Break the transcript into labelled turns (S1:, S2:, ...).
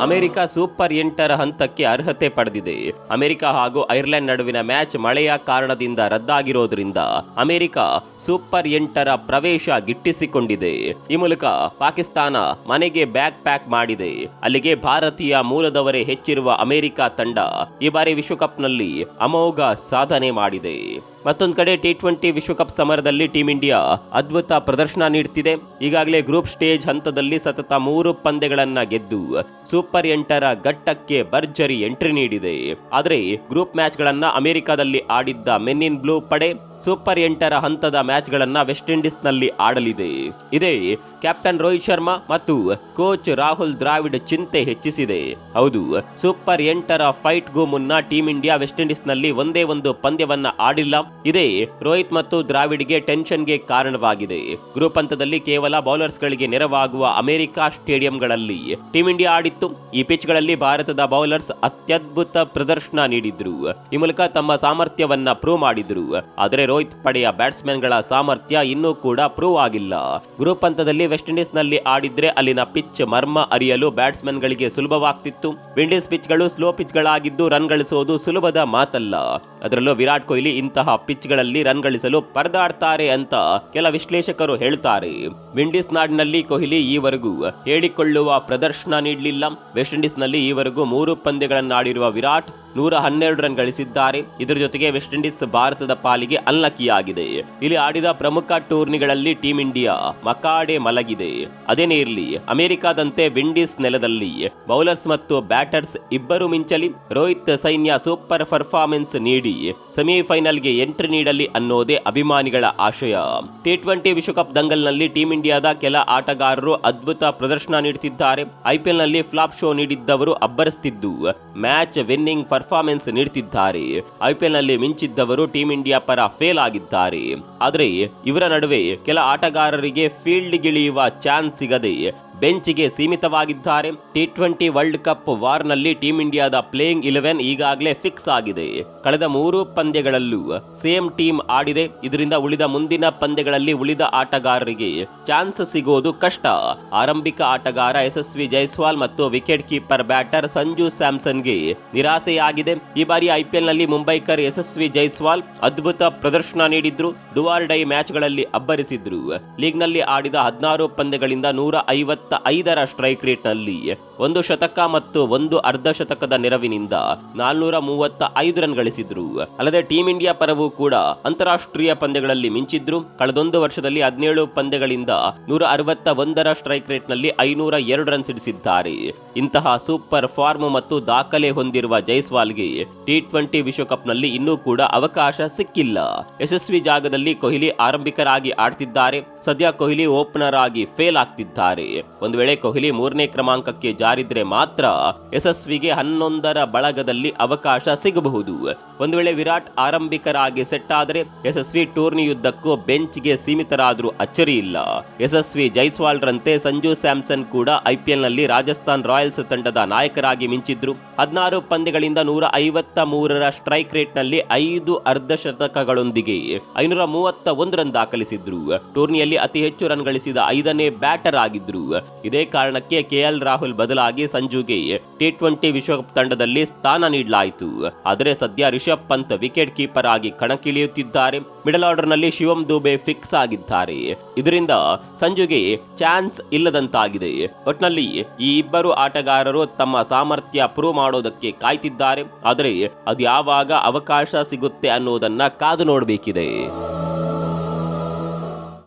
S1: America super ಎಂಟರ ಹಂತಕ್ಕೆ ಅರ್ಹತೆ ಪಡೆದಿದೆ. ಅಮೆರಿಕ ಹಾಗೂ ಐರ್ಲೆಂಡ್ ನಡುವಿನ ಮ್ಯಾಚ್ ಮಳೆಯ ಕಾರಣದಿಂದ ರದ್ದಾಗಿರೋದ್ರಿಂದ ಅಮೆರಿಕ ಸೂಪರ್ ಎಂಟರ ಪ್ರವೇಶ ಗಿಟ್ಟಿಸಿಕೊಂಡಿದೆ. ಈ ಮೂಲಕ ಪಾಕಿಸ್ತಾನ ಮನೆಗೆ ಬ್ಯಾಕ್ ಪ್ಯಾಕ್ ಮಾಡಿದೆ. ಅಲ್ಲಿಗೆ ಭಾರತೀಯ ಮೂಲದವರೇ ಹೆಚ್ಚಿರುವ ಅಮೆರಿಕ ತಂಡ ಈ ಬಾರಿ ವಿಶ್ವಕಪ್ನಲ್ಲಿ ಅಮೋಘ ಸಾಧನೆ ಮಾಡಿದೆ. ಮತ್ತೊಂದು ಕಡೆ ಟಿ ಟ್ವೆಂಟಿ ವಿಶ್ವಕಪ್ ಸಮರದಲ್ಲಿ ಟೀಂ ಇಂಡಿಯಾ ಅದ್ಭುತ ಪ್ರದರ್ಶನ ನೀಡುತ್ತಿದೆ ಈಗಾಗಲೇ ಗ್ರೂಪ್ ಸ್ಟೇಜ್ ಹಂತದಲ್ಲಿ ಸತತ ಮೂರು ಪಂದ್ಯಗಳನ್ನ ಗೆದ್ದು ಸೂಪರ್ ಎಂಟರ ಘಟ್ಟಕ್ಕೆ ಭರ್ಜರಿ ಎಂಟ್ರಿ ನೀಡಿದೆ. ಆದರೆ ಗ್ರೂಪ್ ಮ್ಯಾಚ್ಗಳನ್ನ ಅಮೆರಿಕದಲ್ಲಿ ಆಡಿದ್ದ ಮೆನ್ ಇನ್ ಬ್ಲೂ ಪಡೆ ಸೂಪರ್ ಎಂಟರ ಹಂತದ ಮ್ಯಾಚ್ಗಳನ್ನ ವೆಸ್ಟ್ ಇಂಡೀಸ್ನಲ್ಲಿ ಆಡಲಿದೆ. ಇದೇ ಕ್ಯಾಪ್ಟನ್ ರೋಹಿತ್ ಶರ್ಮಾ ಮತ್ತು ಕೋಚ್ ರಾಹುಲ್ ದ್ರಾವಿಡ್ ಚಿಂತೆ ಹೆಚ್ಚಿಸಿದೆ. ಹೌದು, ಸೂಪರ್ ಎಂಟರ ಫೈಟ್ಗೂ ಮುನ್ನ ಟೀಂ ಇಂಡಿಯಾ ವೆಸ್ಟ್ ಇಂಡೀಸ್ನಲ್ಲಿ ಒಂದೇ ಒಂದು ಪಂದ್ಯವನ್ನ ಆಡಿಲ್ಲ. ಇದೇ ರೋಹಿತ್ ಮತ್ತು ದ್ರಾವಿಡ್ಗೆ ಟೆನ್ಷನ್ಗೆ ಕಾರಣವಾಗಿದೆ. ಗ್ರೂಪ್ ಹಂತದಲ್ಲಿ ಕೇವಲ ಬೌಲರ್ಸ್ಗಳಿಗೆ ನೆರವಾಗುವ ಅಮೆರಿಕ ಸ್ಟೇಡಿಯಂಗಳಲ್ಲಿ ಟೀಂ ಇಂಡಿಯಾ ಆಡಿತ್ತು. ಈ ಪಿಚ್ಗಳಲ್ಲಿ ಭಾರತದ ಬೌಲರ್ಸ್ ಅತ್ಯದ್ಭುತ ಪ್ರದರ್ಶನ ನೀಡಿದ್ರು. ಈ ಮೂಲಕ ತಮ್ಮ ಸಾಮರ್ಥ್ಯವನ್ನ ಪ್ರೂವ್ ಮಾಡಿದ್ರು. ಆದರೆ ರೋಹಿತ್ ಪಡೆಯ ಬ್ಯಾಟ್ಸ್ಮನ್ಗಳ ಸಾಮರ್ಥ್ಯ ಇನ್ನೂ ಕೂಡ ಪ್ರೂವ್ ಆಗಿಲ್ಲ. ಗ್ರೂಪ್ ಹಂತದಲ್ಲಿ ವೆಸ್ಟ್ ಇಂಡೀಸ್ನಲ್ಲಿ ಆಡಿದ್ರೆ ಅಲ್ಲಿನ ಪಿಚ್ ಮರ್ಮ ಅರಿಯಲು ಬ್ಯಾಟ್ಸ್ಮನ್ಗಳಿಗೆ ಸುಲಭವಾಗ್ತಿತ್ತು. ವಿಂಡೀಸ್ ಪಿಚ್ಗಳು ಸ್ಲೋ ಪಿಚ್ಗಳಾಗಿದ್ದು ರನ್ ಗಳಿಸುವುದು ಸುಲಭದ ಮಾತಲ್ಲ. ಅದರಲ್ಲೂ ವಿರಾಟ್ ಕೊಹ್ಲಿ ಇಂತಹ ಪಿಚ್ಗಳಲ್ಲಿ ರನ್ ಗಳಿಸಲು ಪರದಾಡ್ತಾರೆ ಅಂತ ಕೆಲ ವಿಶ್ಲೇಷಕರು ಹೇಳ್ತಾರೆ. ವಿಂಡೀಸ್ ನಾಡಿನಲ್ಲಿ ಕೊಹ್ಲಿ ಈವರೆಗೂ ಹೇಳಿಕೊಳ್ಳುವ ಪ್ರದರ್ಶನ ನೀಡಲಿಲ್ಲ. ವೆಸ್ಟ್ ಇಂಡೀಸ್ನಲ್ಲಿ ಈವರೆಗೂ ಮೂರು ಪಂದ್ಯಗಳನ್ನಾಡಿರುವ ವಿರಾಟ್ ನೂರ ಹನ್ನೆರಡು ರನ್ ಗಳಿಸಿದ್ದಾರೆ. ಇದರ ಜೊತೆಗೆ ವೆಸ್ಟ್ ಇಂಡೀಸ್ ಭಾರತದ ಪಾಲಿಗೆ ಅಲ್ಲಕಿಯಾಗಿದೆ ಇಲ್ಲಿ ಆಡಿದ ಪ್ರಮುಖ ಟೂರ್ನಿಗಳಲ್ಲಿ ಟೀಂ ಇಂಡಿಯಾ ಮಕಾಡೆ ಮಲಗಿದೆ. ಅದೇನೇ ಇರಲಿ ಅಮೆರಿಕಾದಂತೆ ವಿಂಡೀಸ್ ನೆಲದಲ್ಲಿ ಬೌಲರ್ಸ್ ಮತ್ತು ಬ್ಯಾಟರ್ಸ್ ಇಬ್ಬರು ಮಿಂಚಲಿ ರೋಹಿತ್ ಸೈನ್ಯ ಸೂಪರ್ ಪರ್ಫಾರ್ಮೆನ್ಸ್ ನೀಡಿ ಸೆಮಿಫೈನಲ್ಗೆ ಎಂಟ್ರಿ ನೀಡಲಿ ಅನ್ನೋದೇ ಅಭಿಮಾನಿಗಳ ಆಶಯ. ಟಿ ಟ್ವೆಂಟಿ ವಿಶ್ವಕಪ್ ದಂಗಲ್ನಲ್ಲಿ ಟೀಂ ಇಂಡಿಯಾದ ಕೆಲ ಆಟಗಾರರು ಅದ್ಭುತ ಪ್ರದರ್ಶನ ನೀಡುತ್ತಿದ್ದಾರೆ ಐಪಿಎಲ್ನಲ್ಲಿ ಫ್ಲಾಪ್ ಶೋ ನೀಡಿದ್ದವರು ಅಬ್ಬರಿಸುತ್ತಿದ್ದು ಮ್ಯಾಚ್ ವಿನ್ನಿಂಗ್ ಪರ್ಫಾರ್ಮೆನ್ಸ್ ನೀಡುತ್ತಿದ್ದಾರೆ ಐಪಿಎಲ್ನಲ್ಲಿ ಮಿಂಚಿದ್ದವರು ಟೀಂ ಇಂಡಿಯಾ ಪರ ಫೇಲ್ ಆಗಿದ್ದಾರೆ. ಆದರೆ ಇವರ ನಡುವೆ ಕೆಲ ಆಟಗಾರರಿಗೆ ಫೀಲ್ಡ್ ಗಿಳಿಯುವ ಚಾನ್ಸ್ ಸಿಗದೆ ಬೆಂಚ್ಗೆ ಸೀಮಿತವಾಗಿದ್ದಾರೆ. ಟಿ ಟ್ವೆಂಟಿ ವರ್ಲ್ಡ್ ಕಪ್ ವಾರ್ನಲ್ಲಿ ಟೀಂ ಇಂಡಿಯಾದ ಪ್ಲೇಯಿಂಗ್ ಇಲೆವೆನ್ ಈಗಾಗಲೇ ಫಿಕ್ಸ್ ಆಗಿದೆ. ಕಳೆದ ಮೂರು ಪಂದ್ಯಗಳಲ್ಲೂ ಸೇಮ್ ಟೀಮ್ ಆಡಿದೆ. ಇದರಿಂದ ಉಳಿದ ಮುಂದಿನ ಪಂದ್ಯಗಳಲ್ಲಿ ಉಳಿದ ಆಟಗಾರರಿಗೆ ಚಾನ್ಸ್ ಸಿಗೋದು ಕಷ್ಟ. ಆರಂಭಿಕ ಆಟಗಾರ ಯಶಸ್ವಿ ಜೈಸ್ವಾಲ್ ಮತ್ತು ವಿಕೆಟ್ ಕೀಪರ್ ಬ್ಯಾಟರ್ ಸಂಜು ಸ್ಯಾಮ್ಸನ್ಗೆ ನಿರಾಸೆಯಾಗಿದೆ. ಈ ಬಾರಿ ಐಪಿಎಲ್ನಲ್ಲಿ ಮುಂಬೈಕರ್ ಯಶಸ್ವಿ ಜೈಸ್ವಾಲ್ ಅದ್ಭುತ ಪ್ರದರ್ಶನ ನೀಡಿದ್ರು. ಡುವಾರ್ ಡೈ ಮ್ಯಾಚ್ಗಳಲ್ಲಿ ಅಬ್ಬರಿಸಿದ್ರು. ಲೀಗ್ನಲ್ಲಿ ಆಡಿದ ಹದಿನಾರು ಪಂದ್ಯಗಳಿಂದ ನೂರ ಐವತ್ತ ಐದರ ಸ್ಟ್ರೈಕ್ ರೇಟ್ನಲ್ಲಿ ಒಂದು ಶತಕ ಮತ್ತು ಒಂದು ಅರ್ಧ ಶತಕದ ನೆರವಿನಿಂದ ನಾಲ್ನೂರ ಮೂವತ್ತ ಐದು ರನ್ ಗಳಿಸಿದ್ರು. ಅಲ್ಲದೆ ಟೀಂ ಇಂಡಿಯಾ ಪರವೂ ಕೂಡ ಅಂತಾರಾಷ್ಟ್ರೀಯ ಪಂದ್ಯಗಳಲ್ಲಿ ಮಿಂಚಿದ್ರು. ಕಳೆದೊಂದು ವರ್ಷದಲ್ಲಿ ಹದಿನೇಳು ಪಂದ್ಯಗಳಿಂದ ನೂರ ಅರವತ್ತ ಒಂದರ ಸ್ಟ್ರೈಕ್ ರೇಟ್ನಲ್ಲಿ ಐನೂರ ಎರಡು ರನ್ ಸಿಡಿಸಿದ್ದಾರೆ. ಇಂತಹ ಸೂಪರ್ ಫಾರ್ಮ್ ಮತ್ತು ದಾಖಲೆ ಹೊಂದಿರುವ ಜೈಸ್ವಾಲ್ಗೆ ಟಿ ಟ್ವೆಂಟಿ ವಿಶ್ವಕಪ್ನಲ್ಲಿ ಇನ್ನೂ ಕೂಡ ಅವಕಾಶ ಸಿಕ್ಕಿಲ್ಲ. ಯಶಸ್ವಿ ಜಾಗದಲ್ಲಿ ಕೊಹ್ಲಿ ಆರಂಭಿಕರಾಗಿ ಆಡ್ತಿದ್ದಾರೆ. ಸದ್ಯ ಕೊಹ್ಲಿ ಓಪನರ್ ಆಗಿ ಫೇಲ್ ಆಗ್ತಿದ್ದಾರೆ. ಒಂದು ವೇಳೆ ಕೊಹ್ಲಿ ಮೂರನೇ ಕ್ರಮಾಂಕಕ್ಕೆ ಜಾರಿದ್ರೆ ಮಾತ್ರ ಯಶಸ್ವಿಗೆ ಹನ್ನೊಂದರ ಬಳಗದಲ್ಲಿ ಅವಕಾಶ ಸಿಗಬಹುದು. ಒಂದು ವೇಳೆ ವಿರಾಟ್ ಆರಂಭಿಕರಾಗಿ ಸೆಟ್ ಆದರೆ ಯಶಸ್ವಿ ಟೂರ್ನಿಯುದ್ದಕ್ಕೂ ಬೆಂಚ್ಗೆ ಸೀಮಿತರಾದರೂ ಅಚ್ಚರಿ ಇಲ್ಲ. ಯಶಸ್ವಿ ಜೈಸ್ವಾಲ್ ರಂತೆ ಸಂಜು ಸ್ಯಾಮ್ಸನ್ ಕೂಡ ಐಪಿಎಲ್ನಲ್ಲಿ ರಾಜಸ್ಥಾನ್ ರಾಯಲ್ಸ್ ತಂಡದ ನಾಯಕರಾಗಿ ಮಿಂಚಿದ್ರು. ಹದಿನಾರು ಪಂದ್ಯಗಳಿಂದ ನೂರ ಐವತ್ತ ಮೂರರ ಸ್ಟ್ರೈಕ್ ರೇಟ್ನಲ್ಲಿ ಐದು ಅರ್ಧ ಶತಕಗಳೊಂದಿಗೆ ಐನೂರ ಮೂವತ್ತ ಒಂದು ರನ್ ದಾಖಲಿಸಿದ್ರು. ಟೂರ್ನಿಯಲ್ಲಿ ಅತಿ ಹೆಚ್ಚು ರನ್ ಗಳಿಸಿದ ಐದನೇ ಬ್ಯಾಟರ್ ಆಗಿದ್ರು. ಇದೇ ಕಾರಣಕ್ಕೆ ಕೆಎಲ್ ರಾಹುಲ್ ಬದಲಾಗಿ ಸಂಜುಗೆ ಟಿ ಟ್ವೆಂಟಿ ವಿಶ್ವಕಪ್ ತಂಡದಲ್ಲಿ ಸ್ಥಾನ ನೀಡಲಾಯಿತು. ಆದರೆ ಸದ್ಯ ರಿಷಬ್ ಪಂತ್ ವಿಕೆಟ್ ಕೀಪರ್ ಆಗಿ ಕಣಕ್ಕಿಳಿಯುತ್ತಿದ್ದಾರೆ. ಮಿಡಲ್ ಆರ್ಡರ್ನಲ್ಲಿ ಶಿವಂ ದುಬೆ ಫಿಕ್ಸ್ ಆಗಿದ್ದಾರೆ. ಇದರಿಂದ ಸಂಜುಗೆ ಚಾನ್ಸ್ ಇಲ್ಲದಂತಾಗಿದೆ. ಒಟ್ನಲ್ಲಿ ಈ ಇಬ್ಬರು ಆಟಗಾರರು ತಮ್ಮ ಸಾಮರ್ಥ್ಯ ಪ್ರೂವ್ ಮಾಡೋದಕ್ಕೆ ಕಾಯ್ತಿದ್ದಾರೆ. ಆದರೆ ಅದು ಯಾವಾಗ ಅವಕಾಶ ಸಿಗುತ್ತೆ ಅನ್ನೋದನ್ನ ಕಾದು ನೋಡಬೇಕಿದೆ.